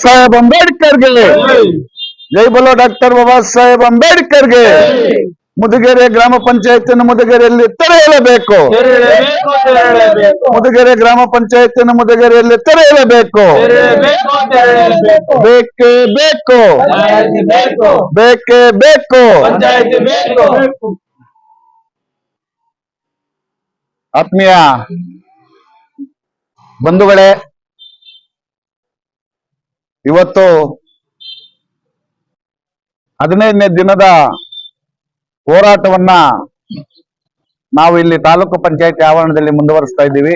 ಸಾಹೇಬ್ ಅಂಬೇಡ್ಕರ್ಗೆ. ಜೈ ಬಲೋ ಡಾಕ್ಟರ್ ಬಾಬಾ ಸಾಹೇಬ್ ಅಂಬೇಡ್ಕರ್ಗೆ. ಮುದುಗೆರೆ ಗ್ರಾಮ ಪಂಚಾಯತಿನ ಮುದುಗೆರೆಯಲ್ಲಿ ತೆರೆಯಲೇಬೇಕು. ಮುದುಗೆರೆ ಗ್ರಾಮ ಪಂಚಾಯತಿನ ಮುದುಗೆರೆಯಲ್ಲಿ ತೆರೆಯಲೇಬೇಕು. ಬೇಕೇ ಬೇಕು. ಬೇಕೇ. ಬೇಕು. ಆತ್ಮೀಯ ಬಂಧುಗಳೇ ಇವತ್ತು ಹದಿನೈದನೇ ದಿನದ ಹೋರಾಟವನ್ನ ನಾವು ಇಲ್ಲಿ ತಾಲೂಕು ಪಂಚಾಯತಿ ಆವರಣದಲ್ಲಿ ಮುಂದುವರಿಸ್ತಾ ಇದ್ದೀವಿ.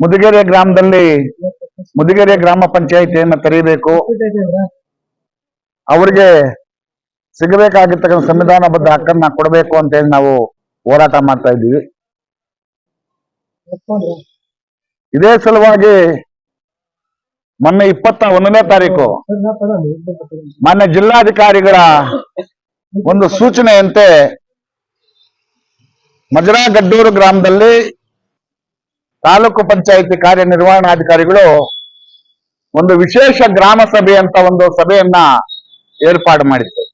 ಮುದಿಗೆರೆ ಗ್ರಾಮದಲ್ಲಿ ಮುದಿಗೆರೆ ಗ್ರಾಮ ಪಂಚಾಯಿತಿಯನ್ನು ತೆರೀಬೇಕು ಅವರಿಗೆ ಸಿಗಬೇಕಾಗಿರ್ತಕ್ಕಂಥ ಸಂವಿಧಾನಬದ್ಧ ಹಕ್ಕನ್ನ ಕೊಡಬೇಕು ಅಂತ ಹೇಳಿ ನಾವು ಹೋರಾಟ ಮಾಡ್ತಾ ಇದ್ದೀವಿ. ಇದೇ ಸಲುವಾಗಿ ಮೊನ್ನೆ ಇಪ್ಪತ್ತ ಒಂದನೇ ತಾರೀಕು. ಮಾನ್ಯ ಜಿಲ್ಲಾಧಿಕಾರಿಗಳ ಒಂದು ಸೂಚನೆಯಂತೆ ಮಜರಾಗಡ್ಡೂರು ಗ್ರಾಮದಲ್ಲಿ ತಾಲೂಕು ಪಂಚಾಯಿತಿ ಕಾರ್ಯನಿರ್ವಹಣಾಧಿಕಾರಿಗಳು ಒಂದು ವಿಶೇಷ ಗ್ರಾಮ ಸಭೆ ಅಂತ ಒಂದು ಸಭೆಯನ್ನ ಏರ್ಪಾಡು ಮಾಡಿತ್ತು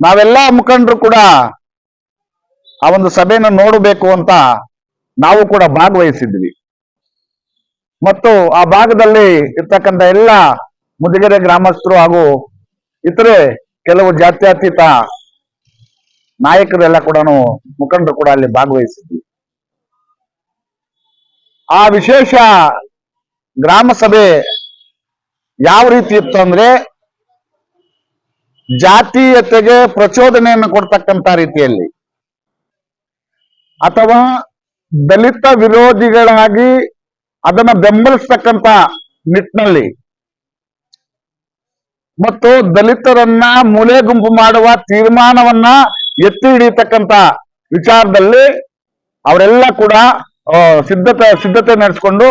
ನಾವೆಲ್ಲ ಮುಖಂಡರು ಕೂಡ ಆ ಒಂದು ಸಭೆಯನ್ನು ನೋಡಬೇಕು ಅಂತ ನಾವು ಕೂಡ ಭಾಗವಹಿಸಿದ್ವಿ. ಮತ್ತು ಆ ಭಾಗದಲ್ಲಿ ಇರ್ತಕ್ಕಂಥ ಎಲ್ಲ ಮುದುಗೆರೆ ಗ್ರಾಮಸ್ಥರು ಹಾಗೂ ಇತರೆ ಕೆಲವು ಜಾತ್ಯತೀತ ನಾಯಕರೆಲ್ಲ ಕೂಡ ಮುಖಂಡರು ಕೂಡ ಅಲ್ಲಿ ಭಾಗವಹಿಸಿದ್ವಿ. ಆ ವಿಶೇಷ ಗ್ರಾಮ ಸಭೆ ಯಾವ ರೀತಿ ಇತ್ತು ಅಂದ್ರೆ ಜಾತೀಯತೆಗೆ ಪ್ರಚೋದನೆಯನ್ನು ಕೊಡ್ತಕ್ಕಂತ ರೀತಿಯಲ್ಲಿ. ಅಥವಾ ದಲಿತ ವಿರೋಧಿಗಳಾಗಿ ಅದನ್ನ ಬೆಂಬಲಿಸ್ತಕ್ಕಂತ ನಿಟ್ಟಿನಲ್ಲಿ ಮತ್ತು ದಲಿತರನ್ನ ಮೂಲೆ ಗುಂಪು ಮಾಡುವ ತೀರ್ಮಾನವನ್ನ ಎತ್ತಿ ಹಿಡಿಯತಕ್ಕಂತ ವಿಚಾರದಲ್ಲಿ ಅವರೆಲ್ಲ ಕೂಡ ಸಿದ್ಧತೆ ಸಿದ್ಧತೆ ನಡೆಸಿಕೊಂಡು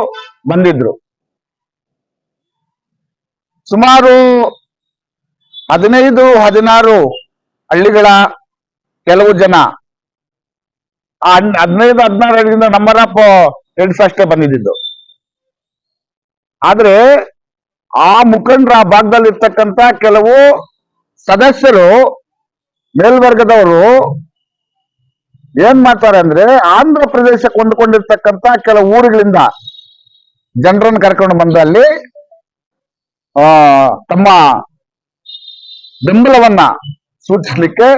ಬಂದಿದ್ರು. ಸುಮಾರು ಹದಿನೈದು, ಹದಿನಾರು ಹಳ್ಳಿಗಳ ಕೆಲವು ಜನ ಹದಿನೈದು, ಹದಿನಾರು ಹಳ್ಳಿಯಿಂದ ಆಫ್ ಹೆಡ್ಸ್ ಅಷ್ಟೇ ಬಂದಿದ್ದು ಆದ್ರೆ ಆ ಮುಖಂಡರ ಆ ಭಾಗದಲ್ಲಿ ಇರ್ತಕ್ಕಂತ ಕೆಲವು ಸದಸ್ಯರು ಮೇಲ್ವರ್ಗದವರು ಏನ್ ಮಾಡ್ತಾರೆ ಅಂದ್ರೆ ಆಂಧ್ರ ಪ್ರದೇಶಕ್ಕೆ ಹೊಂದ್ಕೊಂಡಿರ್ತಕ್ಕಂತ ಕೆಲವು ಊರುಗಳಿಂದ ಜನರನ್ನು ಕರ್ಕೊಂಡು ಬಂದು ಅಲ್ಲಿ, ಆ, ತಮ್ಮ ಬೆಂಬಲವನ್ನ ಸೂಚಿಸ್ಲಿಕ್ಕೆ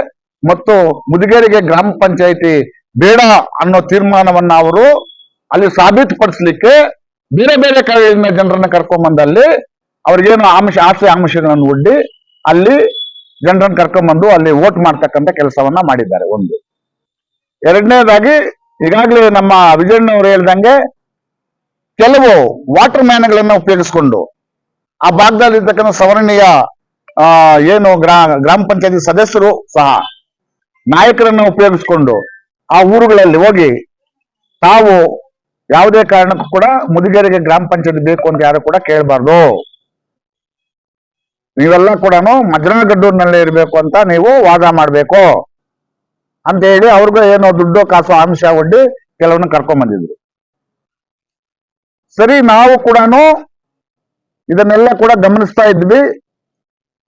ಮತ್ತು ಮುದಿಗೇರಿಗೆ ಗ್ರಾಮ ಪಂಚಾಯಿತಿ ಬೇಡ ಅನ್ನೋ ತೀರ್ಮಾನವನ್ನ ಅವರು ಅಲ್ಲಿ ಸಾಬೀತುಪಡಿಸ್ಲಿಕ್ಕೆ ಬೇರೆ ಬೇರೆ ಕಡೆಯಿಂದ ಜನರನ್ನ ಕರ್ಕೊಂಬಂದಲ್ಲಿ ಅವ್ರಿಗೇನು ಆಮಿಷ ಆಸೆ ಆಮಿಷಗಳನ್ನು ಒಡ್ಡಿ ಅಲ್ಲಿ ಜನರನ್ನ ಕರ್ಕೊಂಡ್ಬಂದು ಅಲ್ಲಿ ವೋಟ್ ಮಾಡ್ತಕ್ಕಂಥ ಕೆಲಸವನ್ನ ಮಾಡಿದ್ದಾರೆ ಒಂದು. ಎರಡನೇದಾಗಿ ಈಗಾಗಲೇ ನಮ್ಮ ವಿಜಯಣ್ಣವರು ಹೇಳ್ದಂಗೆ ಕೆಲವು ವಾಟರ್ ಮ್ಯಾನ್ಗಳನ್ನ ಉಪಯೋಗಿಸ್ಕೊಂಡು ಆ ಭಾಗದಲ್ಲಿ ಇರ್ತಕ್ಕಂಥ ಸವರ್ಣೀಯ ಏನು ಗ್ರಾ, ಗ್ರಾಮ ಪಂಚಾಯತಿ ಸದಸ್ಯರು ಸಹ ನಾಯಕರನ್ನ ಉಪಯೋಗಿಸ್ಕೊಂಡು ಆ ಊರುಗಳಲ್ಲಿ ಹೋಗಿ ತಾವು ಯಾವುದೇ ಕಾರಣಕ್ಕೂ ಕೂಡ ಮುದುಗೇರಿಗೆ ಗ್ರಾಮ ಪಂಚಾಯತ್ ಬೇಕು ಅಂತ ಯಾರು ಕೂಡ ಕೇಳಬಾರ್ದು. ನೀವೆಲ್ಲ ಕೂಡ ಮಜರಾಗಡ್ಡೂರಿನಲ್ಲೇ ಇರಬೇಕು ಅಂತ ನೀವು ವಾದ ಮಾಡಬೇಕು. ಅಂತ ಹೇಳಿ ಅವ್ರಿಗೂ ಏನೋ ದುಡ್ಡು ಕಾಸು ಆಮಿಷ ಒಡ್ಡಿ ಕೆಲವನ್ನ ಕರ್ಕೊಂಡ್ ಬಂದಿದ್ರು. ಸರಿ, ನಾವು ಕೂಡ ಇದನ್ನೆಲ್ಲ ಕೂಡ ಗಮನಿಸ್ತಾ ಇದ್ವಿ.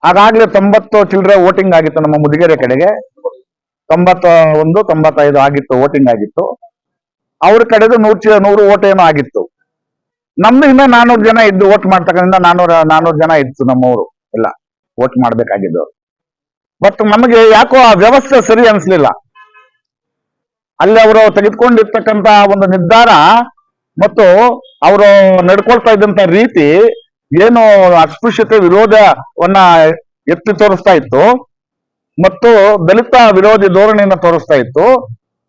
ಆಗಾಗ್ಲೇ ತೊಂಬತ್ತು ಚಿಲ್ಲರೆ ವೋಟಿಂಗ್ ಆಗಿತ್ತು ನಮ್ಮ ಮುದುಗೆರೆ ಕಡೆಗೆ. ತೊಂಬತ್ತ ಒಂದು ತೊಂಬತ್ತೈದು ಆಗಿತ್ತು, ವೋಟಿಂಗ್ ಆಗಿತ್ತು. ಅವ್ರ ಕಡೆದು ನೂರ್ ನೂರು ಓಟ್ ಏನೋ ಆಗಿತ್ತು. ನಮ್ದು ಇನ್ನ ನಾನೂರು ಜನ ಇದ್ದು ವೋಟ್ ಮಾಡ್ತಕ್ಕಂಥ ನಾನೂರ, ನಾನೂರು ಜನ ಇತ್ತು ನಮ್ಮವರು ಎಲ್ಲ ವೋಟ್ ಮಾಡ್ಬೇಕಾಗಿದ್ದವ್ರು. ಬಟ್ ನಮಗೆ ಯಾಕೋ ಆ ವ್ಯವಸ್ಥೆ ಸರಿ ಅನ್ಸ್ಲಿಲ್ಲ. ಅಲ್ಲಿ ಅವರು ತೆಗೆದುಕೊಂಡಿರ್ತಕ್ಕಂತ ಒಂದು ನಿರ್ಧಾರ ಮತ್ತು ಅವರು ನಡ್ಕೊಳ್ತಾ ಇದ್ದಂತ ರೀತಿ ಏನು ಅಸ್ಪೃಶ್ಯತೆ ವಿರೋಧವನ್ನ ಎತ್ತಿ ತೋರಿಸ್ತಾ ಇತ್ತು ಮತ್ತು ದಲಿತ ವಿರೋಧಿ ಧೋರಣೆಯನ್ನ ತೋರಿಸ್ತಾ ಇತ್ತು.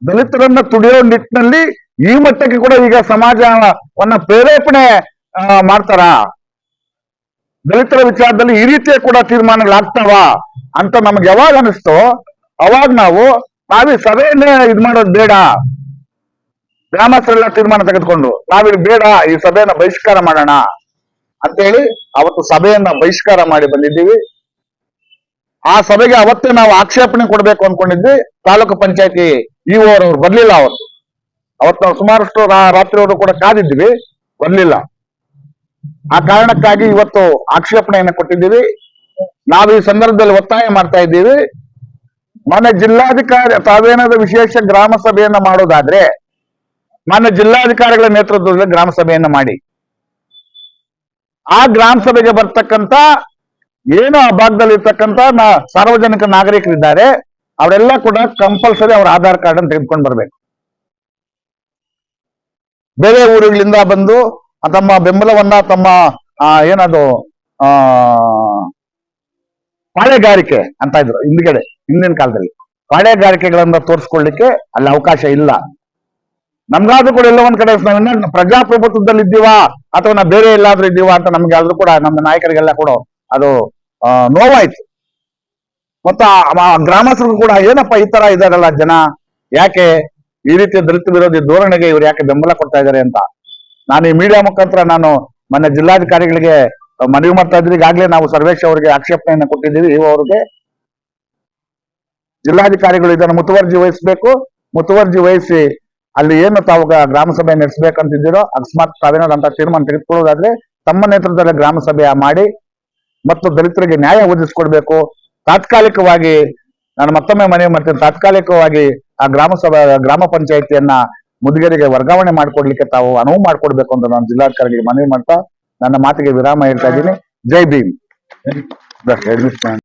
ದಲಿತರನ್ನ ತುಡಿಯೋ ನಿಟ್ಟಿನಲ್ಲಿ ಈ ಮಟ್ಟಕ್ಕೆ ಕೂಡ ಈಗ ಸಮಾಜವನ್ನ ಪ್ರೇರೇಪಣೆ ಮಾಡ್ತಾರ? ದಲಿತರ ವಿಚಾರದಲ್ಲಿ ಈ ರೀತಿಯ ಕೂಡ ತೀರ್ಮಾನಗಳಾಗ್ತಾವ ಅಂತ ನಮ್ಗೆ ಯಾವಾಗ ಅನಿಸ್ತೋ, ಅವಾಗ ನಾವು ನಾವೀ ಸಭೆಯನ್ನೇ ಇದ್ ಮಾಡೋದು ಬೇಡ. ಗ್ರಾಮಸ್ಥರೆಲ್ಲ ತೀರ್ಮಾನ ತೆಗೆದುಕೊಂಡು ನಾವಿಲ್ಲಿ ಬೇಡ, ಈ ಸಭೆಯನ್ನ ಬಹಿಷ್ಕಾರ ಮಾಡೋಣ. ಅಂತೇಳಿ ಅವತ್ತು ಸಭೆಯನ್ನ ಬಹಿಷ್ಕಾರ ಮಾಡಿ ಬಂದಿದ್ದೀವಿ. ಆ ಸಭೆಗೆ ಅವತ್ತೇ ನಾವು ಆಕ್ಷೇಪಣೆ ಕೊಡ್ಬೇಕು ಅನ್ಕೊಂಡಿದ್ವಿ. ತಾಲೂಕು ಪಂಚಾಯತಿ ಇಒ ಅವ್ರು ಬರ್ಲಿಲ್ಲ ಅವತ್ತು. ಅವತ್ತು ನಾವು ಸುಮಾರಷ್ಟು ರಾತ್ರಿಯವರು ಕೂಡ ಕಾದಿದ್ವಿ, ಬರ್ಲಿಲ್ಲ. ಆ ಕಾರಣಕ್ಕಾಗಿ ಇವತ್ತು ಆಕ್ಷೇಪಣೆಯನ್ನು ಕೊಟ್ಟಿದ್ದೀವಿ. ನಾವು ಈ ಸಂದರ್ಭದಲ್ಲಿ ಒತ್ತಾಯ ಮಾಡ್ತಾ ಇದ್ದೀವಿ. ಮಾನ್ಯ ಜಿಲ್ಲಾಧಿಕಾರಿ ತಾವೇನಾದ ವಿಶೇಷ ಗ್ರಾಮ ಸಭೆಯನ್ನ ಮಾಡೋದಾದ್ರೆ, ಮಾನ್ಯ ಜಿಲ್ಲಾಧಿಕಾರಿಗಳ ನೇತೃತ್ವದಲ್ಲಿ ಗ್ರಾಮ ಸಭೆಯನ್ನ ಮಾಡಿ. ಆ ಗ್ರಾಮ ಸಭೆಗೆ ಬರ್ತಕ್ಕಂತ ಏನು ಆ ಭಾಗದಲ್ಲಿ ಇರ್ತಕ್ಕಂತ ಸಾರ್ವಜನಿಕ ನಾಗರಿಕರಿದ್ದಾರೆ. ಅವರೆಲ್ಲ ಕೂಡ ಕಂಪಲ್ಸರಿ ಅವ್ರ ಆಧಾರ್ ಕಾರ್ಡ್ ಅನ್ನು ತೆಗೆದುಕೊಂಡು ಬರ್ಬೇಕು. ಬೇರೆ ಊರುಗಳಿಂದ ಬಂದು ತಮ್ಮ ಬೆಂಬಲವನ್ನ ತಮ್ಮ ಏನದು, ಆ, ಪಾಳೆಗಾರಿಕೆ ಅಂತ ಇದ್ರು, ಹಿಂದ್ಗಡೆ, ಹಿಂದಿನ ಕಾಲದಲ್ಲಿ. ಪಾಳೆಗಾರಿಕೆಗಳನ್ನ ತೋರಿಸ್ಕೊಳ್ಳಿಕ್ಕೆ ಅಲ್ಲಿ ಅವಕಾಶ ಇಲ್ಲ. ನಮ್ಗಾದ್ರೂ ಕೂಡ ಎಲ್ಲ ಒಂದ್ ಕಡೆ ಪ್ರಜಾಪ್ರಭುತ್ವದಲ್ಲಿ ಇದ್ದೀವಾ? ಅಥವಾ ನಾವು ಬೇರೆ ಎಲ್ಲಾದ್ರೂ ಇದ್ದೀವಾ ಅಂತ ನಮ್ಗೆ ಆದ್ರೂ ಕೂಡ ನಮ್ಮ ನಾಯಕರಿಗೆಲ್ಲ ಕೂಡ ಅದು ನೋವಾಯ್ತು. ಮತ್ತ ಗ್ರಾಮಸ್ಥರು ಕೂಡ ಏನಪ್ಪ ಈ ತರ ಇದಾರಲ್ಲ ಜನ? ಯಾಕೆ ಈ ರೀತಿ ದಲಿತ ವಿರೋಧಿ ಧೋರಣೆಗೆ ಇವ್ರು ಯಾಕೆ ಬೆಂಬಲ ಕೊಡ್ತಾ ಇದ್ದಾರೆ ಅಂತ? ನಾನು ಈ ಮೀಡಿಯಾ ಮುಖಾಂತರ ನಾನು ಮೊನ್ನೆ ಜಿಲ್ಲಾಧಿಕಾರಿಗಳಿಗೆ ಮನವಿ ಮಾಡ್ತಾ ಇದ್ರಿ ಈಗಾಗಲೇ ನಾವು ಸರ್ವೇಶ್ ಅವರಿಗೆ ಆಕ್ಷೇಪಣೆಯನ್ನು ಕೊಟ್ಟಿದ್ದೀವಿ. ಇವು ಅವ್ರಿಗೆ ಜಿಲ್ಲಾಧಿಕಾರಿಗಳು ಇದನ್ನು ಮುತುವರ್ಜಿ ವಹಿಸಬೇಕು. ಮುತುವರ್ಜಿ ವಹಿಸಿ ಅಲ್ಲಿ ಏನು ತಾವು ಗ್ರಾಮಸಭೆ ಗ್ರಾಮ ಸಭೆ ನಡೆಸಬೇಕಂತಿದ್ದೀರೋ ಅಕಸ್ಮಾತ್ ತಾವೇನಾದ್ರು ಅಂತ ತೀರ್ಮಾನ ತೆಗೆದುಕೊಳ್ಳೋದಾದ್ರೆ ತಮ್ಮ ನೇತೃತ್ವದಲ್ಲಿ ಗ್ರಾಮ ಸಭೆ ಮಾಡಿ ಮತ್ತು ದಲಿತರಿಗೆ ನ್ಯಾಯ ಒದಗಿಸ್ಕೊಡ್ಬೇಕು. ತಾತ್ಕಾಲಿಕವಾಗಿ ನಾನು ಮತ್ತೊಮ್ಮೆ ಮನವಿ ಮಾಡ್ತೀನಿ. ತಾತ್ಕಾಲಿಕವಾಗಿ ಆ ಗ್ರಾಮ ಸಭಾ ಗ್ರಾಮ ಪಂಚಾಯತಿಯನ್ನ ಮುದುಗರಿಗೆ ವರ್ಗಾವಣೆ ಮಾಡಿಕೊಡ್ಲಿಕ್ಕೆ ತಾವು ಅನುವು ಮಾಡಿಕೊಡ್ಬೇಕು ಅಂತ ನಾನು ಜಿಲ್ಲಾಧಿಕಾರಿಗಳಿಗೆ ಮನವಿ ಮಾಡ್ತಾ ನನ್ನ ಮಾತಿಗೆ ವಿರಾಮ ಹೇಳ್ತಾ ಇದ್ದೀನಿ. ಜೈ ಭೀಮ್.